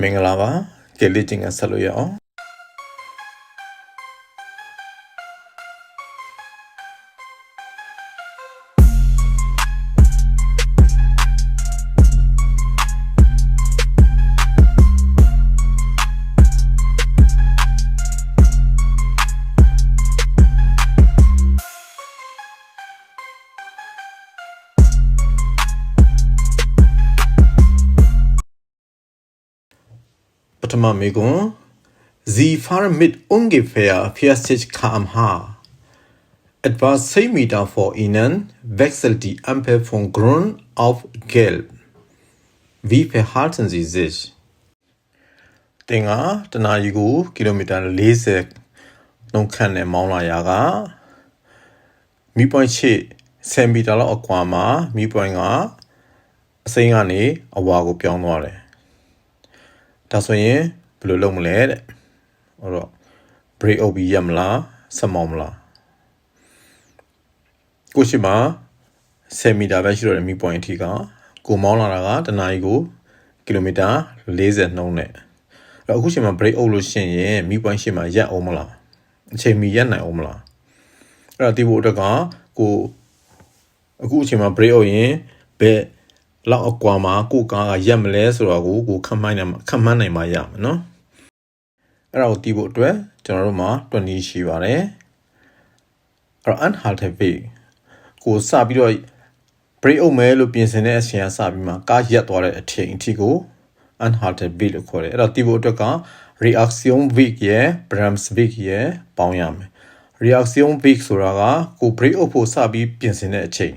မင်္ဂလာပါကဲလေးချင်းကဆက်လို့ရအောင် မမေကွန် Sie fahren mit ungefähr 40 km/h. Etwa 10 Meter vor ihnen wechselt die Ampel von grün auf gelb. Wie verhalten Sie sich? တင်ကတနာရီကိုကီလိုမီတာ40နှုန်းခန့်နဲ့မောင်းလာရာကမီပွိုင်းရှိ10မီတာလောက်အကွာမှာမီပွိုင်းကအစိမ်းကနေအဝါကိုပြောင်းသွားတယ်။ ဒါဆိုရင်ဘယ်လိုလုပ်မလဲတဲ့။ဟိုတော့ break up ရမလားဆက်မောင်းမလား။ကိုရှိမှာ10မီတာပဲရှိတော့တယ်မီပွိုင်းအထိကကိုမောင်းလာတာကတနာရီကိုကီလိုမီတာ40နှုန်းနဲ့အဲ့တော့အခုချိန်မှာ break out လို့ရှိရင်မီပွိုင်းရှိမှာရက်အောင်မလားအချိန်မီရက်နိုင်အောင်မလားအဲ့ဒါဒီဖို့အတွက်ကကိုအခုအချိန်မှာ break out ရင်ဘယ် လောက်အကွာမှာကိုကားကရက်မလဲဆိုတော့ကိုကိုခန့်မှန်းနိုင်မှာခန့်မှန်းနိုင်မှာရမယ်နော်အဲ့ဒါကိုတီးဖို့အတွက်ကျွန်တော်တို့မှာ20ရှိပါတယ်အဲ့တော့ unhalted weight ကိုစပြီးတော့ break out မဲလို့ပြင်ဆင်တဲ့အချိန်ကစပြီးမှကားရက်သွားတဲ့အချိန်အထိကို unhalted weight လို့ခေါ်တယ်အဲ့တော့တီးဖို့အတွက်က reaction weight ရယ် bremse weight ရယ်ပေါင်းရမယ် reaction weight ဆိုတာကကို break out ဖို့စပြီးပြင်ဆင်တဲ့အချိန်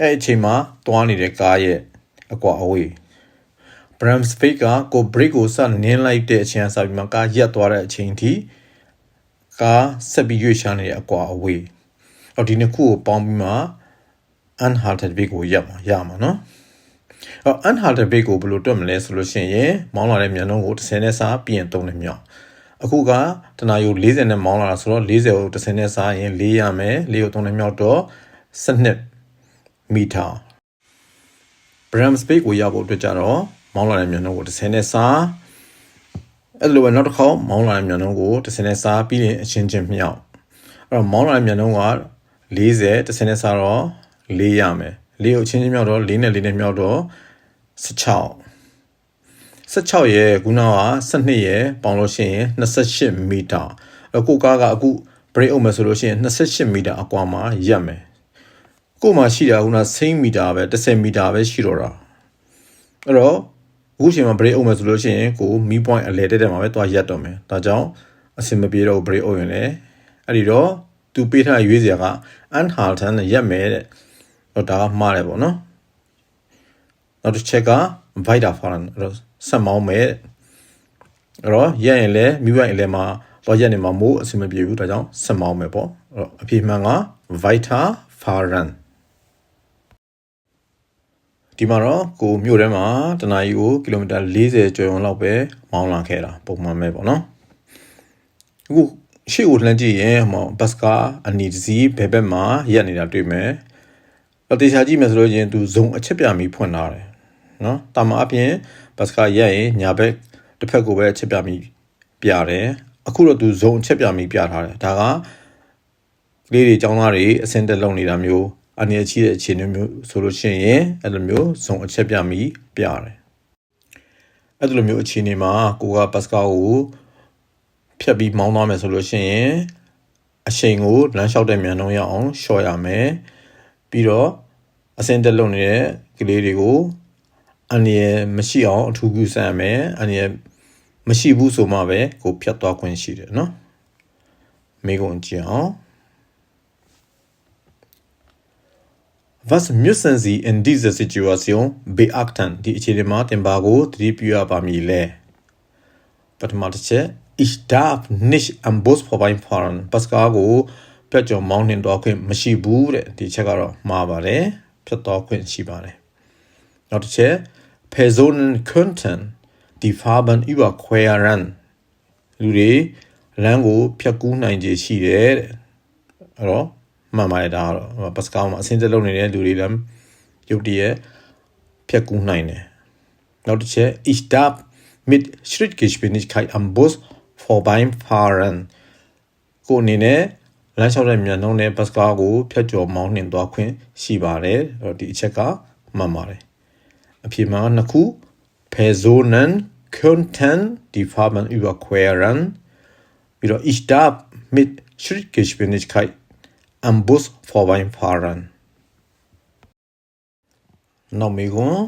အဲ့အချိန်မှာတွားနေတဲ့ကားရဲ့အကွာအဝေး bremse weight ကကို brake ကိုစနင်းလိုက်တဲ့အချိန်ကစပြီးမှကားရက်သွားတဲ့အချိန်ထိကားဆက်ပြီးရွေ့ရှားနေတဲ့အကွာအဝေးအော်ဒီနှစ်ခုကိုပေါင်းပြီးမှ unhalted weight ကိုရက်မှာရမှာနော်အော် unhalted weight ကိုဘယ်လိုတွက်မလဲဆိုလို့ရှိရင်မောင်းလာတဲ့မြန်နှုန်းကို30နဲ့စားပြီးရင်3နဲ့မြောက်အခုကတနာယူ40နဲ့မောင်းလာတာဆိုတော့40ကို30နဲ့စားရင်4ရမယ်4ကို3နဲ့မြောက်တော့12 မီတာ bram space ကိုရဖို့အတွက်ကြတော့မောင်းလာတဲ့မြန်နှုန်းကို30နဲ့စားအဲ့လိုပဲနောက်တစ်ခေါက်မောင်းလာတဲ့မြန်နှုန်းကို30နဲ့စားပြီးရင်အချင်းချင်းမြောက်အဲ့တော့မောင်းလာတဲ့မြန်နှုန်းက40 30နဲ့စားတော့4ရမယ်4ကိုအချင်းချင်းမြောက်တော့4နဲ့4နဲ့မြောက်တော့16 16ရဲ့ခုနက12ရဲ့ပေါင်းလို့ရှိရင်28မီတာအခုကားကအခု break အောင်မယ်ဆိုလို့ရှိရင်28မီတာအကွာမှာရက်မယ် ကို့မှာရှိတာခုန6မီတာပဲ10မီတာပဲရှိတော့တာအဲ့တော့အခုချိန်မှာ break အောင်မယ်ဆိုလို့ရှိရင်ကိုမီ point အလဲတက်တယ်မှာပဲသွားရက်တော့မယ်ဒါကြောင့်အဆင်မပြေတော့ break အောင်ရင်လည်းအဲ့ဒီတော့သူပေးထားရွေးစရာက unhalten နဲ့ရက်မယ်တဲ့တော့ဒါကမှားတယ်ပေါ့နော်နောက်တစ်ချက်က vital foreign အဲ့တော့ဆက်မောင်းမယ်အဲ့တော့ရက်ရင်လည်းမိဘရင်လည်းမှာတော့ရက်နေမှာမို့အဆင်မပြေဘူးဒါကြောင့်ဆက်မောင်းမယ်ပေါ့အဲ့တော့အပြေမှန်က vital foreign ဒီမှာတော့ကိုမြို့ထဲမှာတနအီကိုကီလိုမီတာ40ကျော်ရုံလောက်ပဲမောင်းလာခဲ့တာပုံမှန်ပဲပေါ့နော်အခုရှေ့ကိုလှမ်းကြည့်ရင်ဟောဘတ်စကာအနီတစီဘယ်ဘက်မှာရက်နေတာတွေ့မယ်တော့တေချာကြည့်မယ်ဆိုလို့ရင်သူဇုံအချက်ပြမီဖွင့်ထားတယ်နော်တာမအပြင်ဘတ်စကာရက်ရင်ညာဘက်တစ်ဖက်ကိုပဲအချက်ပြမီပြတယ်အခုတော့သူဇုံအချက်ပြမီပြထားတယ်ဒါကကလေးတွေចောင်းသားတွေအစင်တက်လုံနေတာမျိုး အနေအချိတဲ့အခြေအနေမျိုးဆိုလို့ရှိရင်အဲ့လိုမျိုးဇုံအချက်ပြမီပြတယ်အဲ့လိုမျိုးအခြေအနေမှာကိုကဘတ်စကာကိုဖြတ်ပြီးမောင်းသွားမယ်ဆိုလို့ရှိရင်အချိန်ကိုလမ်းလျှောက်တဲ့မြန်နှုန်းရအောင်ရှော့ရမယ်ပြီးတော့အစင်တက်လုံနေတဲ့ကလေးတွေကိုအန်ရမရှိအောင်အထူးပြုစမ်းမယ်အန်ရမရှိဘူးဆိုမှပဲကိုဖြတ်သွားခွင့်ရှိတယ်နော်မိကုန်ကြည့်အောင် Was müssen Sie in dieser Situation beachten ဒီအခြေအနေမှာတင်ပါကိုသတိပြုရပါမည်လဲပထမတစ်ချက် Ich darf nicht am Bus vorbeifahren ဘတ်စကားကိုပြတ်ကျော်မောင်းနှင်တော့ခွင့်မရှိဘူးတဲ့ဒီချက်ကတော့မှားပါတယ်ဖြတ်တော့ခွင့်ရှိပါတယ်နောက်တစ်ချက် Personen könnten die Farben überqueren လူတွေလမ်းကိုဖြတ်ကူးနိုင်ခြေရှိတယ်တဲ့အဲ့တော့ မှန်ပါတယ်ဒါကတော့ပတ်စကောင်းမှာအစင်းစလုံးနေတဲ့လူတွေလည်းရုပ်တရက်ဖြတ်ကူးနိုင်တယ်နောက်တစ်ချက် ich darf mit Schrittgeschwindigkeit am Bus vorbeifahren ကိုအနေနဲ့လမ်းလျှောက်တဲ့မြန်နှုန်းနဲ့ဘတ်စကားကိုဖြတ်ကျော်မောင်းနှင်သွားခွင့်ရှိပါတယ်အဲ့တော့ဒီအချက်ကမှန်ပါတယ်အဖြစ်မှာနှစ်ခု Personen könnten die Farben überqueren ပြီးတော့ ich darf mit Schrittgeschwindigkeit am Bus vorbeifahren နောက်မေကွန်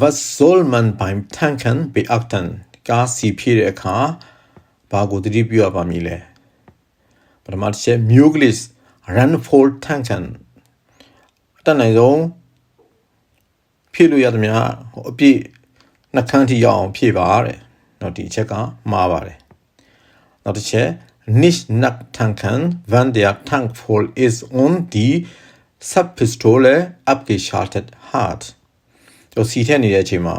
was soll man beim tanken beachten ကားစီဖြည့်တဲ့အခါဘာကိုသတိပြုရပါမည်လဲပထမတစ်ချက် möglichst randvoll tanken အတတ်နိုင်ဆုံးဖြည့်လို့ရသမျှဟိုအပြည့်နှခမ်းထိရအောင်ဖြည့်ပါတဲ့နောက်ဒီအချက်ကမှားပါတယ်နောက်တစ်ချက် nicht nackt tanken wenn der Tank voll ist und die Subpistole abgeschaltet hat တော့စီထည့်နေတဲ့အချိန်မှာ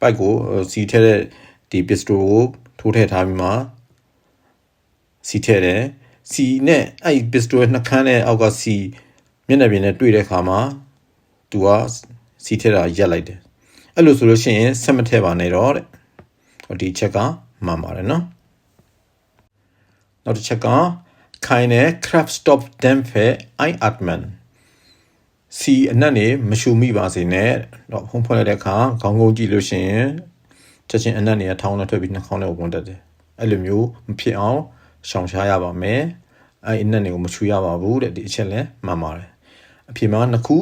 ပိုက်ကိုစီထည့်တဲ့ဒီ pistol ကိုထိုးထည့်ထားပြီးမှစီထည့်တယ်စီနဲ့အဲ့ pistol ရဲ့နှခမ်းနဲ့အောက်ကစီမျက်နှာပြင်နဲ့တွေ့တဲ့အခါမှာသူကစီထည့်တာရက်လိုက်တယ်အဲ့လိုဆိုလို့ရှိရင်ဆက်မထည့်ပါနဲ့တော့တဲ့ဟိုဒီချက်ကမှန်ပါတယ်နော် နောက်တစ်ချက်က keine Kraftstoff Dämpfe einatmen စီအနက်နေမရှူမိပါစေနဲ့တော့ဖုံးဖွင့်လိုက်တဲ့အခါခေါင်းကုန်းကြည့်လို့ရှိရင်ချက်ချင်းအနက်နေထောင်းနဲ့ထွက်ပြီးနှာခေါင်းနဲ့ဝင်တတ်တယ်အဲ့လိုမျိုးမဖြစ်အောင်ရှောင်ရှားရပါမယ်အဲ့အနက်နေကိုမချူရပါဘူးတဲ့ဒီအချက်လဲမှန်ပါတယ်အဖြစ်မှာနှစ်ခု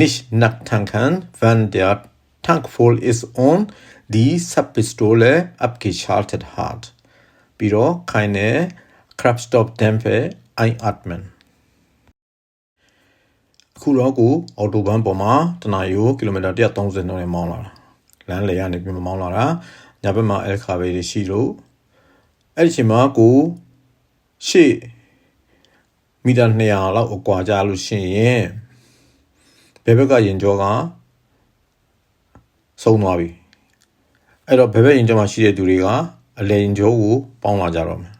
nicht nackt tanken wenn der Tank voll ist und die Subpistole abgeschaltet hat ပြီးတော့ keine Kraftstoffdämpfe einatmen အခုတော့ကိုအော်တိုဘန်းပေါ်မှာတနအီကိုကီလိုမီတာ130နှုန်းနဲ့မောင်းလာတာလမ်းလေရနေပြီးမောင်းလာတာညဘက်မှာအဲခါဘေးတွေရှိလို့အဲ့ဒီချိန်မှာကိုရှေ့မီတာ200လောက်အကွာကြလို့ရှိရင်ဘယ်ဘက်ကရင်ကြောကဆုံးသွားပြီအဲ့တော့ဘယ်ဘက်ရင်ကြောမှာရှိတဲ့သူတွေက အလဲရင်ကြောကိုပေါင်းလာကြတော့မယ်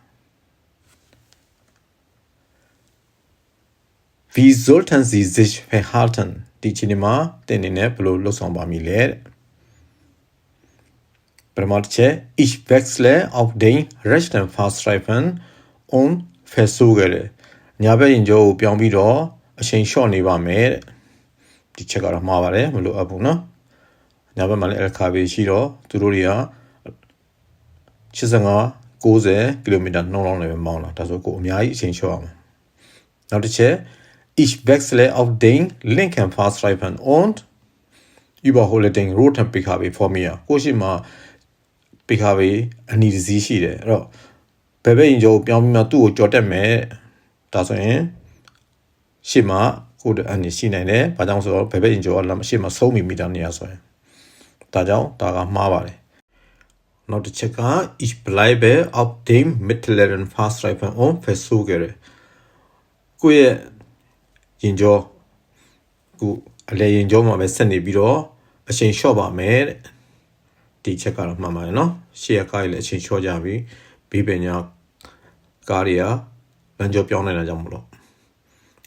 Wie sollten Sie sich verhalten? ဒီချိန်မှာတင်နေနဲ့ဘယ်လိုလုပ်ဆောင်ပါမည်လဲတဲ့ပထမတစ်ချက် Ich wechsle auf den rechten Fahrstreifen und versuche ညာဘက်ရင်ကျော်ကိုပြောင်းပြီးတော့အချိန်လျှော့နေပါမယ်တဲ့ဒီချက်ကတော့မှားပါတယ်မလိုအပ်ဘူးเนาะညာဘက်မှာလည်း LKB ရှိတော့သူတို့တွေက 85 90ကီလိုမီတာနှုန်းလောက်နဲ့ပဲမောင်းလာဒါဆိုကိုအများကြီးအချိန်လျှော့အောင်နောက်တစ်ချက် Ich wechsle auf den linken Fahrstreifen und überhole den roten PKW vor mir ကိုရှိမှာ PKW အနီးတစ်စီးရှိတယ်အဲ့တော့ဘယ်ဘက်ရင်ကျော်ပြောင်းပြီးမှသူ့ကိုကြော်တက်မယ်ဒါဆိုရင်ရှေ့မှာကိုတဲ့အန်ရှိနိုင်တယ်ဘာကြောင့်ဆိုတော့ဘယ်ဘက်ရင်ကျော်ကလမ်းရှေ့မှာဆုံးမီမီတာနေရဆိုရင်ဒါကြောင့်ဒါကမှားပါတယ် နောက်တစ်ချက်က ich bleibe auf dem mittleren Fahrstreifen und versuche ကိုရဲ့ရင်ကျော်ကိုအလဲရင်ကျော်မှာပဲဆက်နေပြီးတော့အချိန်လျှော့ပါမယ်တဲ့ဒီချက်ကတော့မှန်ပါတယ်နော်ရှေ့ကကားကြီးလည်းအချိန်လျှော့ကြပြီဘေးပညာကားတွေကလမ်းကျော်ပြောင်းနေတာကြောင့်မလို့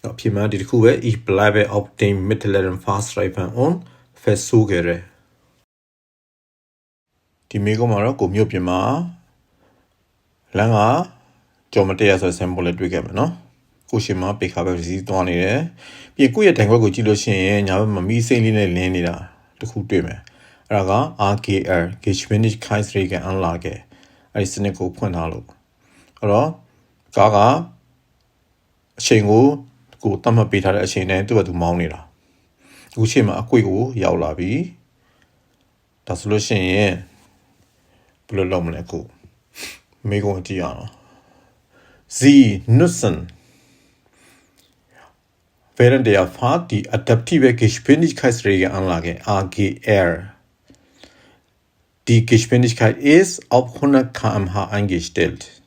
တော့ဖြစ်မှဒီတစ်ခုပဲ ich bleibe auf dem mittleren Fahrstreifen und versuche ဒီမိကုံးမှာတော့ကိုမြို့ပြင်မှာလမ်းကကြော်မတရားဆိုတဲ့ symbol လေးတွေ့ခဲ့မယ်နော်ကိုရှင်မပေခါပဲစီးသွားနေတယ်ပြီးကိုယ့်ရဲ့တိုင်ခွက်ကိုကြည့်လို့ရှိရင်ညာဘက်မှာမီးစိမ့်လေးနဲ့လင်းနေတာတခုတွေ့မယ်အဲ့ဒါက RKR Geschwindigkeitsregel Anlage အဲ့ဒီစနစ်ကိုဖွင့်ထားလို့အဲ့တော့ကားကအချိန်ကိုကိုတတ်မှတ်ပေးထားတဲ့အချိန်နဲ့သူ့ဘက်သူမောင်းနေတာအခုချိန်မှာအကွေ့ကိုရောက်လာပြီဒါဆိုလို့ရှိရင် ဘယ်လိုလုပ်မလဲကိုမိကုံကြည့်ရအောင် Sie nutzen während der Fahrt die adaptive Geschwindigkeitsregelanlage AGR. Die Geschwindigkeit ist auf 100 km/h eingestellt.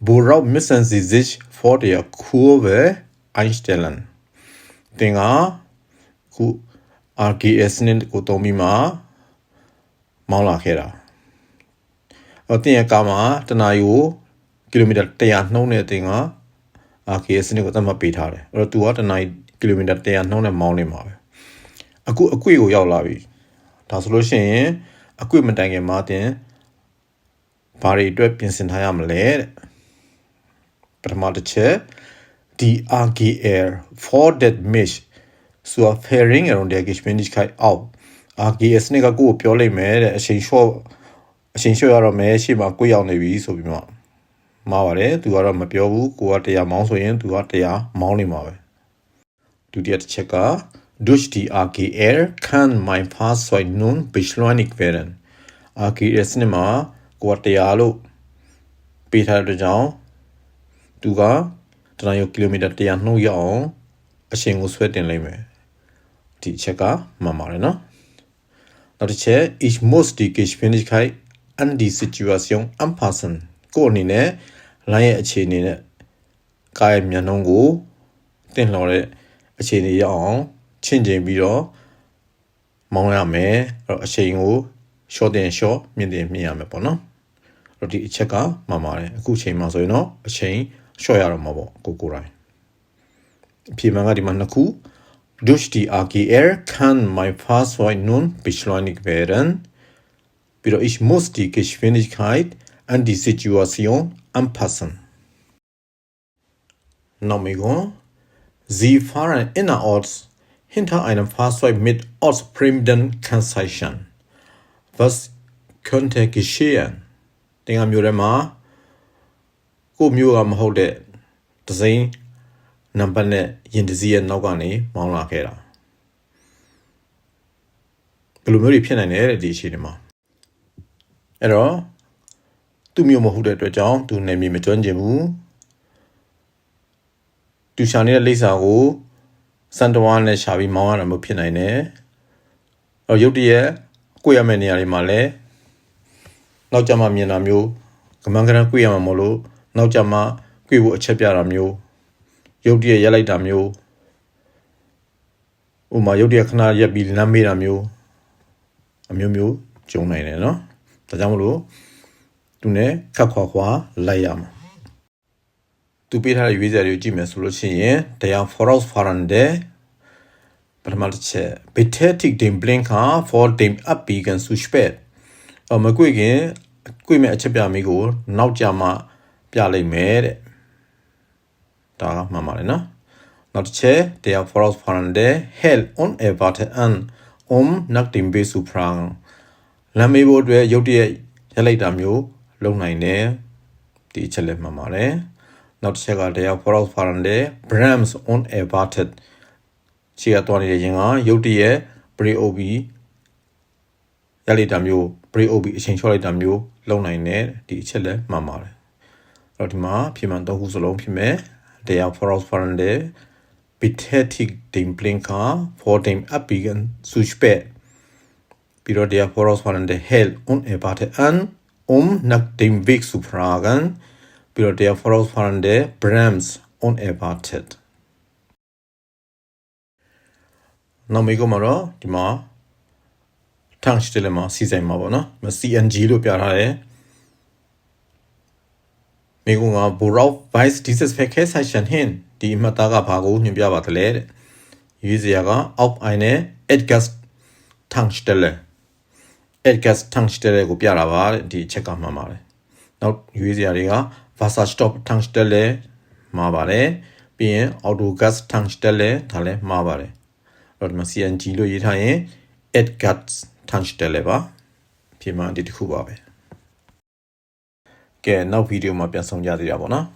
Worauf müssen Sie sich vor der Kurve einstellen? Dinger RGS နဲ့ကိုတုံးပြီးမှမောင်းလာခဲ့တာ။ အတင်ရကားမှာတနာရီကိုကီလိုမီတာ100နှုန်းနဲ့တင်က RKS စနစ်ကိုသတ်မှတ်ပေးထားတယ်အဲ့တော့ तू ကတနိုင်ကီလိုမီတာ100နှုန်းနဲ့မောင်းနေမှာပဲအခုအကွေကိုရောက်လာပြီဒါဆိုလို့ရှိရင်အကွေ့မတိုင်ခင်မှာတင်ဘာတွေအတွက်ပြင်ဆင်ထားရမလဲတဲ့ပထမတစ်ချက် DRGL for that mesh so a fairing around the engagement is kind out RGS နဲ့ကကိုကိုပြောလိုက်မယ်တဲ့အချိန် short အချိန် short ရတော့မယ်ရှေ့မှာကိုရောက်နေပြီဆိုပြီးမှမှားပါတယ်သူကတော့မပြောဘူးကိုကတရားမောင်းဆိုရင်သူကတရားမောင်းနေမှာပဲဒုတိယတစ်ချက်က durch die AGR kann mein Fahrzeug nun beschleunigt werden RGS နဲ့မှာကိုကတရားလို့ပေးထားတဲ့ကြောင့်သူကတနင်္ဂနွေကီလိုမီတာ100နှုတ်ရအောင်အချိန်ကိုဆွဲတင်လိုက်မယ်ဒီအချက်ကမှန်ပါတယ်နော်နောက်တစ်ချက် ich muss die Geschwindigkeit an die Situation anpassen ကိုအနေနဲ့ line ရဲ့အခြေအနေနဲ့ကားရဲ့မြန်နှုန်းကိုတင်လှော်တဲ့အခြေအနေရအောင်ချင့်ချိန်ပြီးတော့မောင်းရမယ်အဲ့တော့အချိန်ကို short တင် short မြင့်တင်မြင့်ရမယ်ပေါ့နော်အဲ့တော့ဒီအချက်ကမှန်ပါတယ်အခုချိန်မှာဆိုရင်တော့အချိန် short ရတော့မှာပေါ့ကိုကိုတိုင်းအပြေမှန်ကဒီမှာနှစ်ခု Durch die AGR kann mein Fahrzeug nun beschleunigt werden. Wieder ich muss die Geschwindigkeit an die Situation anpassen. Nomigo. Sie fahren innerorts hinter einem Fahrzeug mit ortsfremden Kennzeichen. Was könnte geschehen? တင်ကမျိုးထဲမှာကိုယ့်မျိုးကမဟုတ်တဲ့ဒဇိန်နံပါတ်နဲ့ရင်တစည်းရဲ့နောက်ကနေမောင်းလာခဲ့တာဘယ်လိုမျိုးတွေဖြစ်နိုင်လဲတဲ့ဒီအခြေအနေမှာ အဲ့တော့သူ့မျိုးမဟုတ်တဲ့အတွက်ကြောင့်သူနေမြေမကျွမ်းကျင်ဘူးသူရှာနေတဲ့လိပ်စာကိုစန်တဝါနဲ့ရှာပြီးမောင်းရတာမျိုးဖြစ်နိုင်တယ်အော်ရုတ်တရက်ကိုရမယ့်နေရာတွေမှာလည်းနောက်ကြမှာမြင်တာမျိုးကမန်ကရန်ကိုရမှာမလို့နောက်ကြမှာကိုဖို့အချက်ပြတာမျိုးရုတ်တရက်ရက်လိုက်တာမျိုးဥမာရုတ်တရက်ခဏရက်ပြီးလမ်းမေးတာမျိုးအမျိုးမျိုးကြုံနိုင်တယ်နော် ဒါကြောင့်မလို့သူနဲ့ခက်ခွာခွာလိုက်ရမှာသူပေးထားတဲ့ရွေးစရာတွေကိုကြည့်မယ်ဆိုလို့ရှိရင်တရား foros farande ပထမတစ်ချက် betätigt den blinker vor dem abbiegen zu spät အမကွေခင်ကွေမဲ့အချက်ပြမိကို နောက်ကြမှာပြလိုက်မယ်တဲ့ဒါကမှန်ပါတယ်နော်နောက်တစ်ချက် der vorausfahrende hält unerwartet an um nach dem Weg zu fragen လမ်းမေးဖို့အတွက်ရုတ်တရက်ရက်လိုက်တာမျိုးလုပ်နိုင်တယ်ဒီအချက်လည်းမှန်ပါတယ်နောက်တစ်ချက်က der vorausfahrende brams unerwartet ခြေကတော့နေတဲ့ရင်ကရုတ်တရက် brake ob ရက်လိုက်တာမျိုး brake ob အချိန်ချော့လိုက်တာမျိုးလုပ်နိုင်တယ်ဒီအချက်လည်းမှန်ပါတယ်အဲ့တော့ဒီမှာပြင်မှန်သုံးခုစလုံးဖြစ်မယ် der vorausfahrende betätigt den Blinker vor dem Abbiegen zu spät. Wieder der vorausfahrende hält unerwartet an, um nach dem Weg zu fragen. Wieder der vorausfahrende bremst unerwartet. နောက်မေးခွန်းမှာတော့ဒီမှာ tank တယ်လည်းမှာစီစဉ်မှာပေါ့နော် CNG လို့ပြထားတယ်မိကုံက Borov Vice Dieses Verkehrszeichen hin ဒီအမှတ်သားကဘာကိုညွှန်ပြပါသလဲတဲ့ရွေးစရာက auf eine Edgas Tankstelle Edgas Tankstelle ကိုပြတာပါတဲ့ဒီအချက်ကမှန်ပါတယ်နောက်ရွေးစရာတွေက Wasserstoff Tankstelle မှားပါတယ်ပြီးရင် Autogas Tankstelle ဒါလည်းမှားပါတယ်အဲ့တော့ဒီမှာ CNG လို့ရေးထားရင် Edgas Tankstelle ပါပြင်မှဒီတစ်ခုပါပဲကဲနောက်ဗီဒီယိုမှာပြန်ဆောင်ကြသေးတာပေါ့နော်